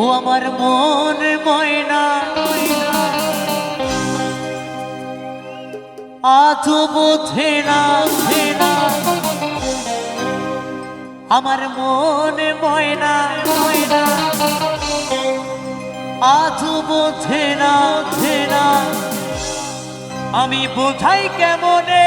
ও আমার মন ময়না। আজও বোঝে না আমার মন ময়না ময়না। না, বোঝে না। আমি বোঝাই কেমনে?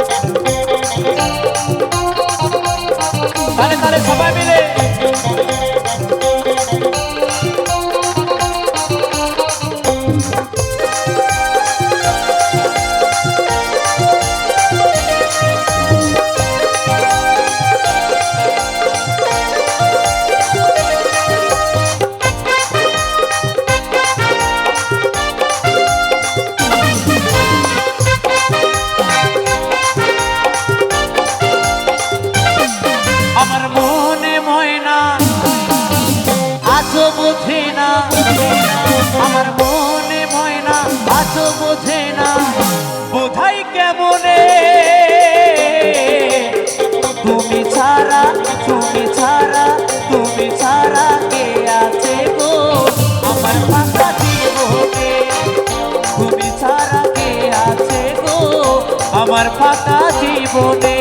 আজও বোঝে না বোধাই কেমনে? তুমি ছাড়া তুমি ছাড়া তুমি ছাড়া কে আছে গো? আমার ফাঁকা জীবনে তুমি ছাড়া কে আছে গো? আমার ফাঁকা জীবনে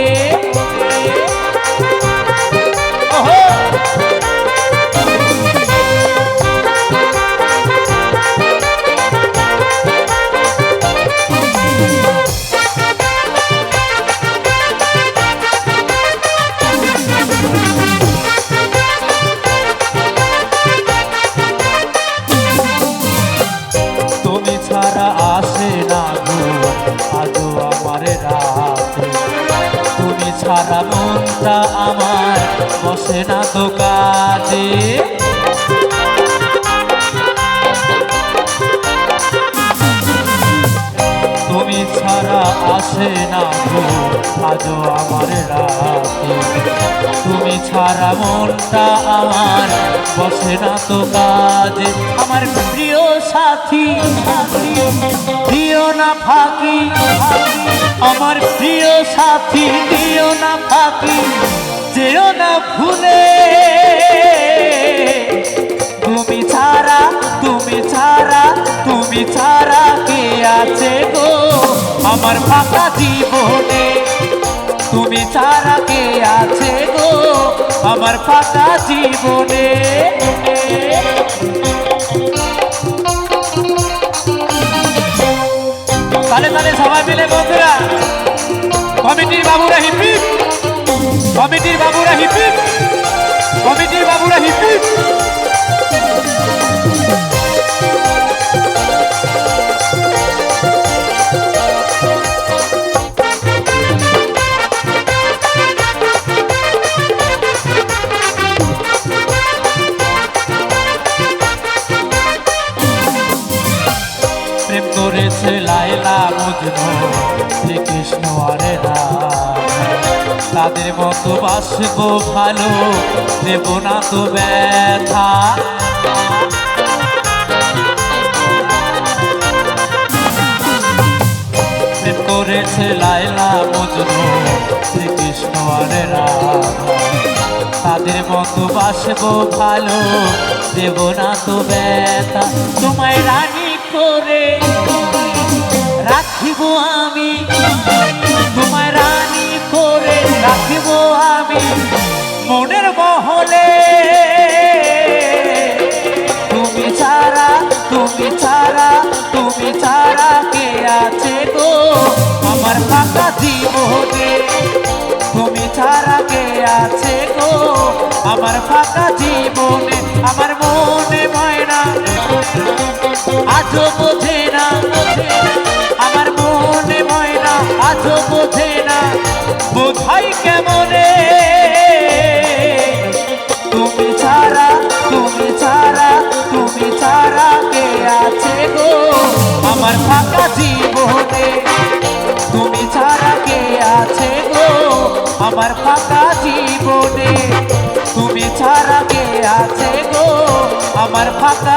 ছাড়া মনটা আমার বসে না তো কাজে। তুমি ছাড়া আসে না গো, আজও আমার রাতে। তুমি ছাড়া মনটা আমার বসে না তো কাজে। আমার প্রিয় সাথী প্রিয় না ফাঁকি। আমার প্রিয় সাথী, দিও না ফাঁকি, যেও না ভুলে। তুমি ছাড়া তুমি ছাড়া তুমি ছাড়া কে আছে গো? আমার ফাঁকা জীবনে তুমি ছাড়া কে আছে গো? আমার ফাঁকা জীবনে। তাহলে তাহলে সবাই মিলে বন্ধুরা কমিটির বাবুরা হিপি কমিটির বাবুরা হিপি করেছে লাইলা মজনু, শ্রীকৃষ্ণ আরে তাদের মতো বাসবো ভালো, দেব না তো ব্যথা। করেছে লাইলা মজনু, শ্রীকৃষ্ণ আরে তাদের মতো বাসবো ভালো, দেব না তো ব্যথা। তোমায় রানী করে। রাখিব আমি, তোমায় রানী করে রাখিব আমি মনের মহলে। তুমি ছাড়া তুমি ছাড়া তুমি ছাড়া কে আছে গো? আমার ফাঁকা জীবনে। তুমি ছাড়া কে আছে গো? আমার ফাঁকা জীবনে, আমার মনে ময়না। আজও না, আমার মনে ময়না আজও বোঝে না, বোঝাই কেমনে? তুমি ছাড়া তুমি ছাড়া তুমি ছাড়া কে আছে গো? আমার ফাঁকা জীবনে তুমি ছাড়া কে আছে গো? আমার আমার ফাঁকা জীবনে তুমি ছাড়া কে আছে গো? আমার ফাঁকা